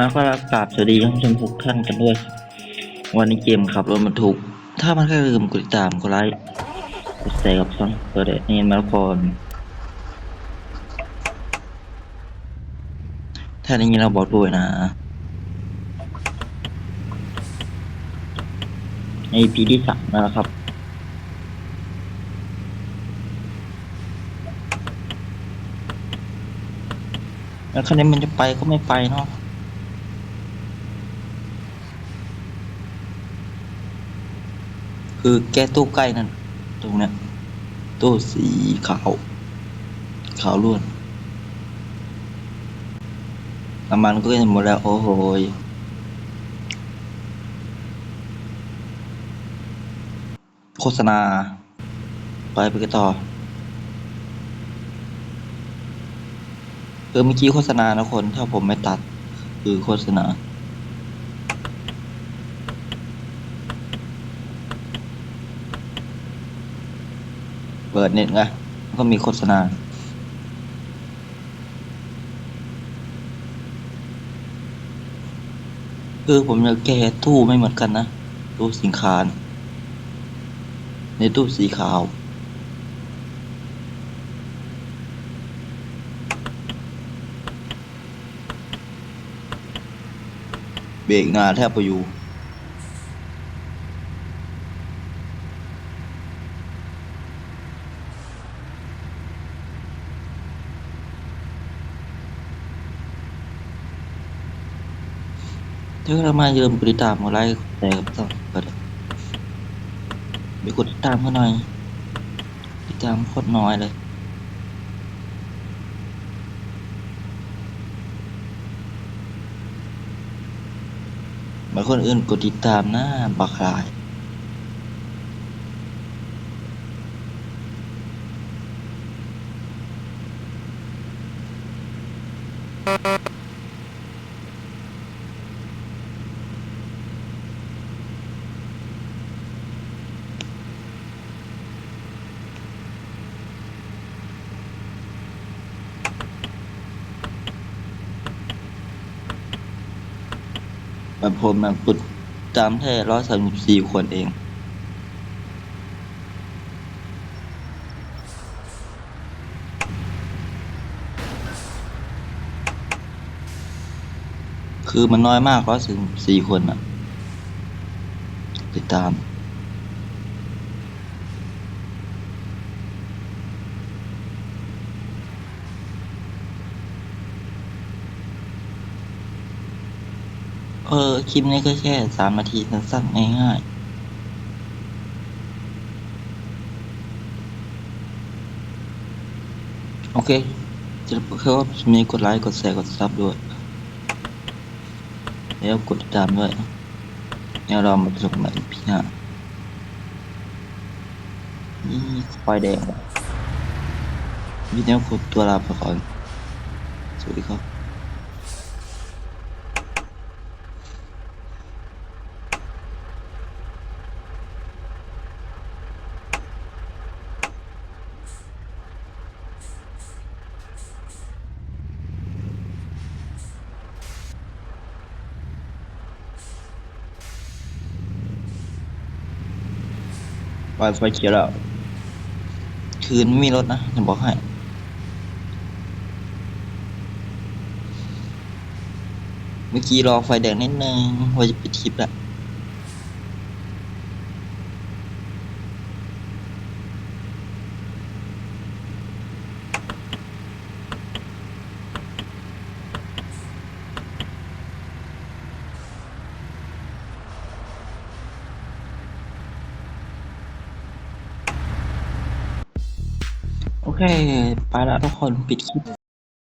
มาก็กราบสวัสดีท่านผู้ชมทุกท่านกันด้วย วันนี้เกมขับรถบรรทุก ถ้ามันก็ลืมกดติดตามกดไลค์กดแชร์กับช่องเปิดเดนี่มาก่อนถ้าอย่างนี้เราบอกด้วยนะในปีที่สามแล้วครับแล้วคันนี้มันจะไปก็ไม่ไปเนาะ คือแก้ตู้ใกล้นั่น ตรงเนี้ยตู้สีขาว ขาวล้วนน้ำมันก็จะหมดแล้ว โอ้โหโฆษณา ไปไปกันต่อเออเมื่อกี้โฆษณานะคน ถ้าผมไม่ตัด คือโฆษณา เปิดเน็ตไงก็มีโฆษณาคือผมจะแก้ตู้ไม่เหมือนกันนะ ตู้สินค้านในตู้สีขาว เบรกนาแทบไปอยู่ ถ้าเรามาเยิมกดติดตามกดไลค์กดแชร์กับต้องเปิดไปกดติดตามเขาหน่อยติดตามโคตรน้อยเลยบางคนอื่นกดติดตามนะบักหลาย แบบผมแบบกดตามแค่ร้อยสามสิบสี่คนเอง คือมันน้อยมากร้อยสามสิบสี่คนอะติดตาม เออ คลิปนี้ก็แค่สามนาทีสั้นๆง่ายๆ โอเค จะเพิ่มมีกดไลค์ กดแชร์ กดซับด้วย แล้วกดติดตามด้วยเดี๋ยวเรามาจบกันอีพีหน้านี่ไฟแดงวิดีโอคดตัวลาไปก่อน สวัสดีครับ ไฟไฟเขียวแล้วคืนไม่มีรถนะจะบอกให้เมื่อกี้รอไฟแดงนิดนึงว่าจะปิดคลิปแล้ว เคไปแล้วทุกคนปิดคลิป